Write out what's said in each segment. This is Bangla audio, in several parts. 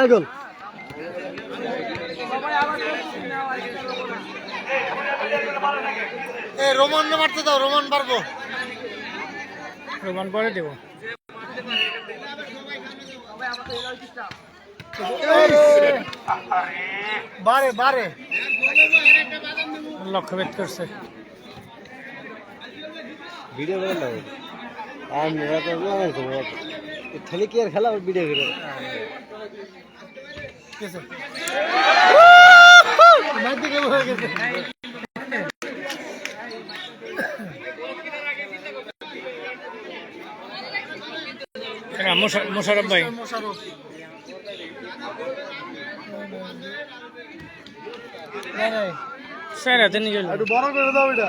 এই গোল। এ রোমান মারতে দাও রোমান পারব রোমান পরে দেবো। বারে বারে। লক্ষ্য ভেদ করছে। ভিডিও করে আমি খেলে কি আর খেলা ভিডিও করে? মোশা- মোশারফ ভাই। স্যার হাতে নিয়ে গেল। একটু বড় করে দাও এটা।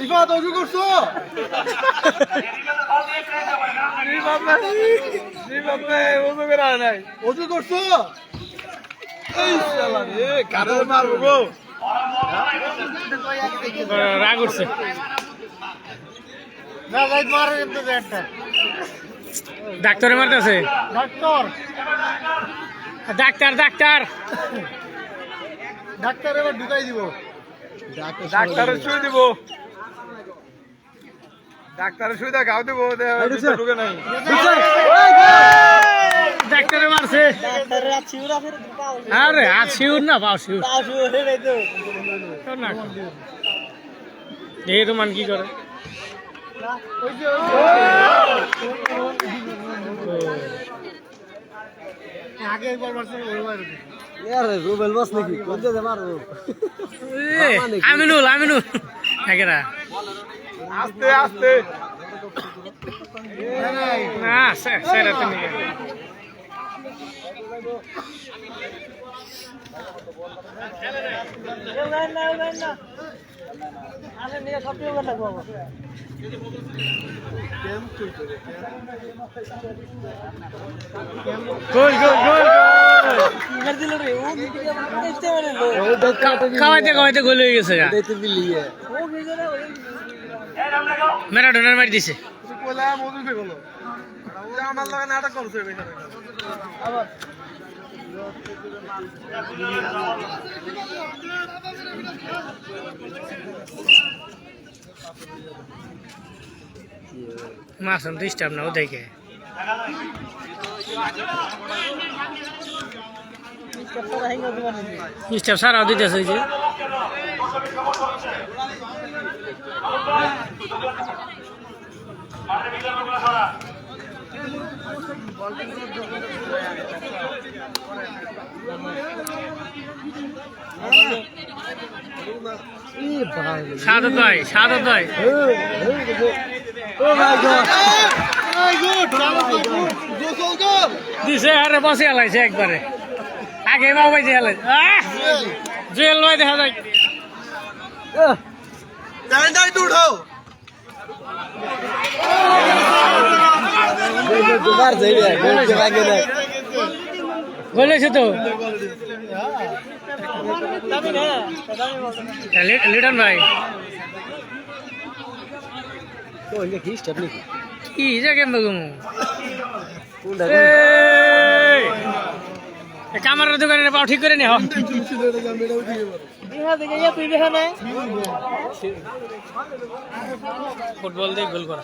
রিফাত অজু করছ? অজু করছ? এই শালা রে কারে মারবো গো রাগ উঠছে না লাইট মারে কিন্তু একটা ডাক্তারে মারতেছে। ডাক্তার। Doctor doctor. ডাক্তার এবার ঢুকাই দিব। ডাক্তারের সুই দিব। ডাক্তারের সুইটা গাও দিব ঢুকে নাই। ডাক্তারে মারছে। আরে আজ শিউর। না পাও শিউর। এই রোমান কি করে? আগে একবার মারছে ওইবার यार রুবেল বাস নাকি? কোন জায়গায় মারবো আমিনুল আমিনুল। একেরা আস্তে আস্তে। না স্যার স্যার এত নিয়ে গোল গোল গোল খাওয়াইতে খাওয়াইতে গোল হয়ে গেছে দেখতে মারি দিছে। আমার লগে নাটক করছে মাছ ডিস্টার্ব না ও দেখে ডিস্টার্ব সারাও দিতেছে যে। ই ভাই সাদত ভাই সাদত ভাই ও মাই গড গোসল গোল দিছে আরে বসে হেলাইছে একবারে। আগে বাবু বাইছে হেলাই জুয়েল ভাই দেখা যায় ডান্ডাই তো উঠাও দুবার যাইবে গোল কে আগে দেয় বলেছে তো। লিটন ভাই। কি স্টেপ নাকি কি যে কেম বেগুম কোনটা কামারের দোকানে পাও ঠিক করে নি ফুটবল দিয়ে গোল করা।